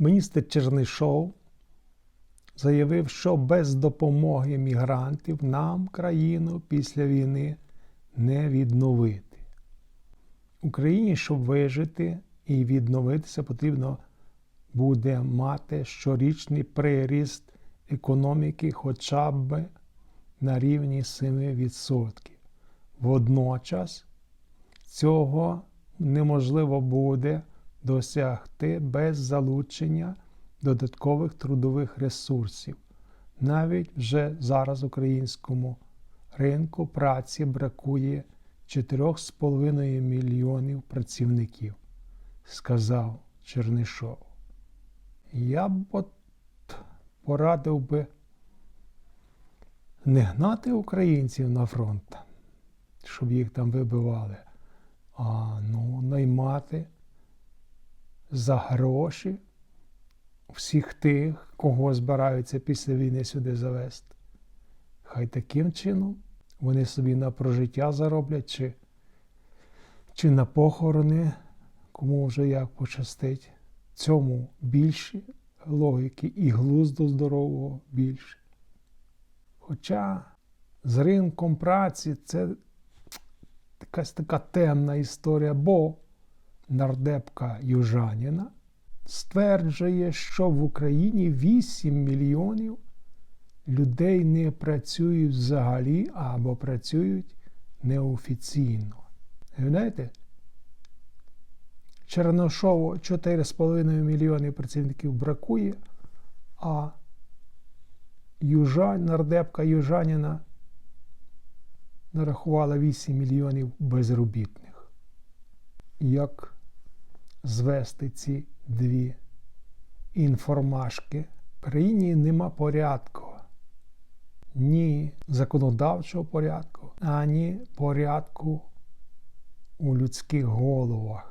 Міністр Чернишов заявив, що без допомоги мігрантів нам країну після війни не відновити. Україні, щоб вижити і відновитися, потрібно буде мати щорічний приріст економіки хоча б на рівні 7%. Водночас цього неможливо буде досягти без залучення додаткових трудових ресурсів. Навіть вже зараз українському ринку праці бракує 4,5 мільйонів працівників, сказав Чернишов. Я б от порадив би не гнати українців на фронт, щоб їх там вибивали, а ну, наймати за гроші всіх тих, кого збираються після війни сюди завести. Хай таким чином вони собі на прожиття зароблять, чи, чи на похорони, кому вже як пощастить. Цьому більше логіки і глузду здорового більше. Хоча з ринком праці це якась така темна історія, бо нардепка Южаніна стверджує, що в Україні 8 мільйонів людей не працюють взагалі або працюють неофіційно. Уявляєте? Черношову 4,5 мільйони працівників бракує, а Южань, нардепка Южаніна нарахувала 8 мільйонів безробітних. Як звести ці дві інформашки? При ній нема порядку. Ні законодавчого порядку, ані порядку у людських головах.